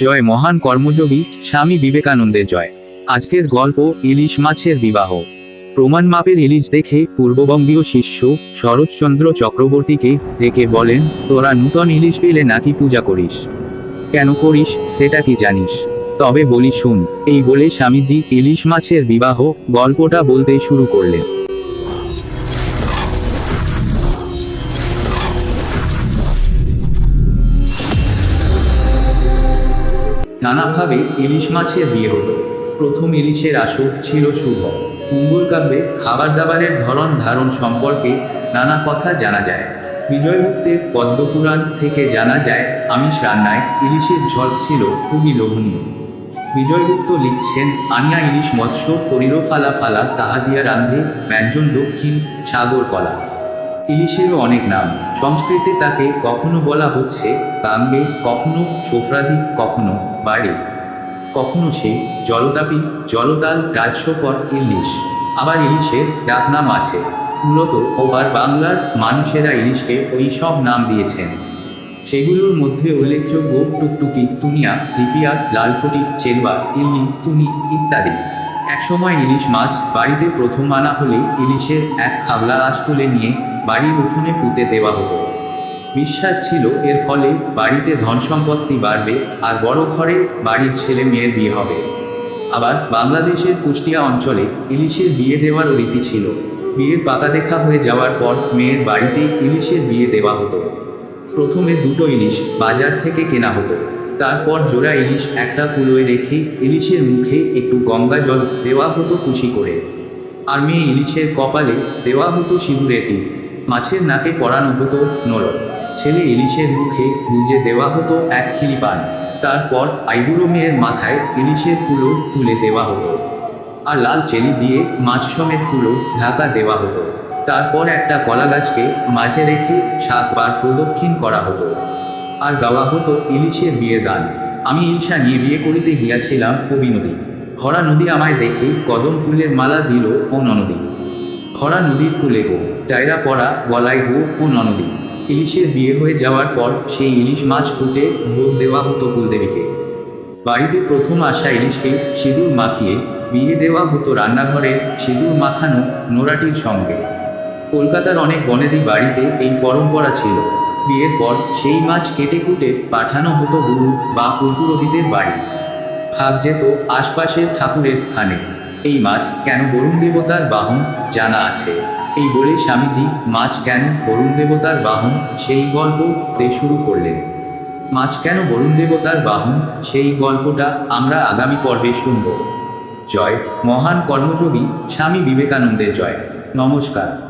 জয় মহান কর্মযোগী স্বামী বিবেকানন্দের জয়। আজকের গল্প ইলিশ মাছের বিবাহ। প্রমাণ মাপের ইলিশ দেখে পূর্ববঙ্গীয় শিষ্য শরৎচন্দ্র চক্রবর্তীকে ডেকে বলেন, তোরা নূতন ইলিশ পেলে নাকি পূজা করিস? কেন করিস সেটা কি জানিস? তবে বলি শুন, এই বলে স্বামীজি ইলিশ মাছের বিবাহ গল্পটা বলতে শুরু করলেন। নানাভাবে ইলিশ মাছের বিয়ে হতো প্রথম ইলিশের আসর ছিল শুভ। মঙ্গল কাব্যে খাবার দাবারের ধরন ধারণ সম্পর্কে নানা কথা জানা যায়। বিজয়গুপ্তের পদ্মপুরাণ থেকে জানা যায়, আমিষ রান্নায় ইলিশের ঝল ছিল খুবই লোভনীয়। বিজয়গুপ্ত লিখছেন, আনিয়া ইলিশ মৎস্য করিল ফালা ফালা তাহা দিয়া রান্ধে, ব্যঞ্জন, দক্ষিণ সাগর কলা ইলিশেরও অনেক নাম। সংস্কৃতে তাকে কখনো বলা হচ্ছে কাম্বে কখনো সোফরাদি কখনো বাড়ি। কখনো সে জলতাপি, জলতাল রাজস্বকর ইলিশ। আবার ইলিশের ডাকনাম আছে। মূলত ওবার বাংলার মানুষেরা ইলিশকে ওই সব নাম দিয়েছেন। সেগুলোর মধ্যে উল্লেখযোগ্য টুকটুকি, তুনিয়া, লিপিয়া, লালকটি চেলবা ইল্লি, তুনি ইত্যাদি। একসময় ইলিশ মাছ বাড়িতে প্রথম আনা হলে ইলিশের এক খাবলা আঁশ তুলে নিয়ে বাড়ির উঠোনে পুঁতে দেওয়া হতো। বিশ্বাস ছিল এর ফলে বাড়িতে ধন সম্পত্তি বাড়বে আর বড় ঘরে বাড়ির ছেলে মেয়ের বিয়ে হবে। আবার বাংলাদেশের কুষ্টিয়া অঞ্চলে ইলিশের বিয়ে দেওয়ারও রীতি ছিল। বিয়ের পাতা দেখা হয়ে যাওয়ার পর মেয়ের বাড়িতে ইলিশের বিয়ে দেওয়া হতো। প্রথমে দুটো ইলিশ বাজার থেকে কেনা হতো। তারপর জোড়া ইলিশ একটা কুলোয় রেখে ইলিশের মুখে একটু গঙ্গা জল দেওয়া হতো খুশি করে। আর মেয়ে ইলিশের কপালে দেওয়া হতো সিঁদুরের টিপ। মাছের নাকে পরানো হতো নরক ছেলে ইলিশের মুখে গুজে দেওয়া হতো এক খিলি পান তারপর আইবুড়ো মেয়ের মাথায় ইলিশের কুলো তুলে দেওয়া হতো। আর লাল চেলি দিয়ে মাছ সমেত কুলো ঢাকা দেওয়া হতো। তারপর একটা কলা গাছকে মাঝে রেখে সাতবার প্রদক্ষিণ করা হতো। আর গাওয়া হতো ইলিশের বিয়ের গান। আমি ইলশা নিয়ে বিয়ে করিতে গিয়াছিলাম কবি নদী। ভরা নদী আমায় দেখে কদম ফুলের মালা দিল ও ননদী। ভরা নদীর কুলে গো টায়রা পড়া গলায় গো ও ননদী। ইলিশের বিয়ে হয়ে যাওয়ার পর সেই ইলিশ মাছ ফুটে ভোগ দেওয়া হতো কুলদেবীকে। বাড়িতে প্রথম আসা ইলিশকে সিঁদুর মাখিয়ে বিয়ে দেওয়া হতো রান্নাঘরে সিঁদুর মাখানো নোরাটির সঙ্গে। কলকাতার অনেক বনেদি বাড়িতে এই পরম্পরা ছিল। বিয়ের পর সেই মাছ কেটে কুটে পাঠানো হতো গুরু বা পূর্বরোধীদের বাড়ি। ভাগ যেত আশপাশের ঠাকুরের স্থানে। এই মাছ কেন বরুণ দেবতার বাহন জানা আছে। এই বলে স্বামীজি মাছ কেন বরুণ দেবতার বাহন সেই গল্প শুরু করলেন। মাছ কেন বরুণ দেবতার বাহন সেই গল্পটা আমরা আগামী পর্বে শুনব। জয়। মহান কর্মযোগী স্বামী বিবেকানন্দের জয়। নমস্কার।